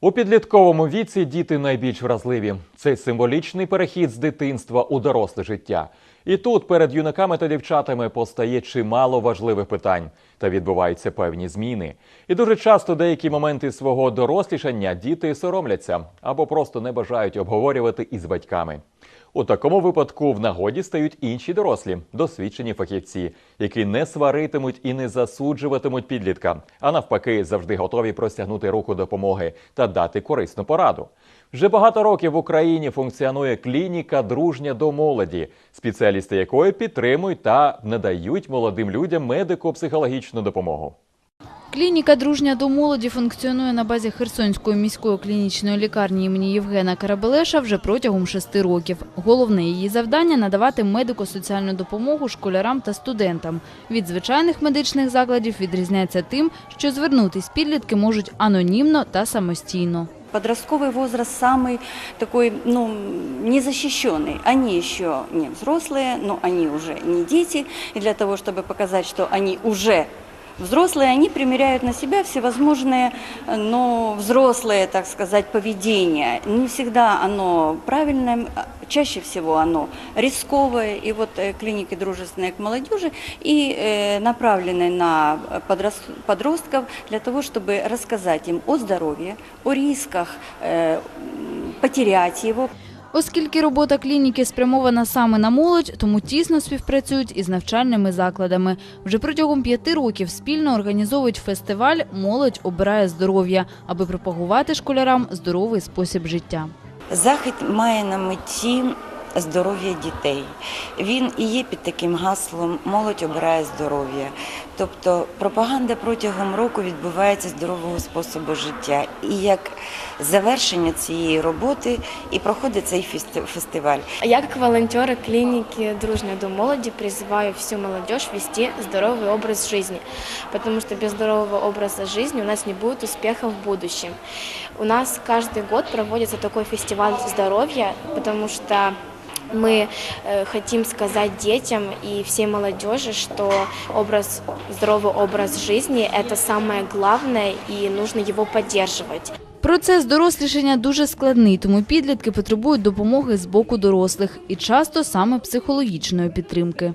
У підлітковому віці діти найбільш вразливі. Це символічний перехід з дитинства у доросле життя. І тут перед юнаками та дівчатами постає чимало важливих питань та відбуваються певні зміни. І дуже часто деякі моменти свого дорослішання діти соромляться або просто не бажають обговорювати із батьками. У такому випадку в нагоді стають інші дорослі, досвідчені фахівці, які не сваритимуть і не засуджуватимуть підлітка, а навпаки, завжди готові простягнути руку допомоги та дати корисну пораду. Вже багато років в Україні функціонує клініка дружня до молоді, спеціалісти якої підтримують та надають молодим людям медико-психологічну допомогу. Клініка «Дружня до молоді» функціонує на базі Херсонської міської клінічної лікарні імені Євгена Карабелеша вже протягом шести років. Головне її завдання – надавати медико-соціальну допомогу школярам та студентам. Від звичайних медичних закладів відрізняється тим, що звернутись підлітки можуть анонімно та самостійно. Подростковый возраст самый такой, ну, незащищенный. Они еще не взрослые, но они уже не дети. И для того, чтобы показать, что они уже взрослые, они примеряют на себя всевозможные, но взрослые, так сказать, поведения. Не всегда оно правильное, а чаще всего оно рисковое. И вот э, клиники дружественные к молодежи и э, направлены на подрос- подростков для того, чтобы рассказать им о здоровье, о рисках э, м, потерять его, Оскільки робота клініки спрямована саме на молодь, тому тісно співпрацюють із навчальними закладами. Вже протягом п'яти років спільно організовують фестиваль Молодь обирає здоров'я, аби пропагувати школярам здоровий спосіб життя. Захід має на меті здоров'я дітей. Він і є під таким гаслом Молодь обирає здоров'я. Тобто пропаганда протягом року відбувається здорового способу життя. І як завершення цієї роботи і проходить цей фести- фестиваль. Я как волонтер клиники «Дружная до молоди» призываю всю молодежь вести здоровый образ жизни, потому что без здорового образа жизни у нас не будет успеха в будущем. У нас каждый год проводится такой фестиваль здоровья, потому что мы э, хотим сказать детям и всей молодежи, что образ, здоровый образ жизни – это самое главное, и нужно его поддерживать. Процес дорослішання дуже складний, тому підлітки потребують допомоги з боку дорослих і часто саме психологічної підтримки.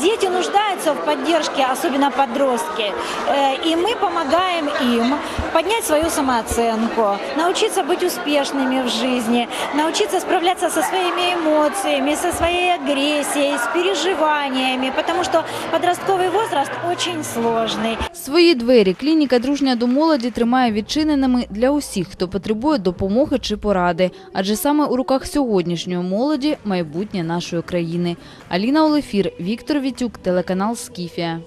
Дети нуждаются в поддержке, особенно подростки, Э, и мы помогаем им поднять свою самооценку, научиться быть успешными в жизни, научиться справляться со своими эмоциями, со своей агрессией, с переживаниями, потому что подростковый возраст очень сложный. Свої двері клініка «Дружня до молоді» тримає відчиненими для усіх, хто потребує допомоги чи поради. Адже саме у руках сьогоднішньої молоді майбутнє нашої країни. Аліна Олефір, Віктор Вітюк, телеканал «Скіфія».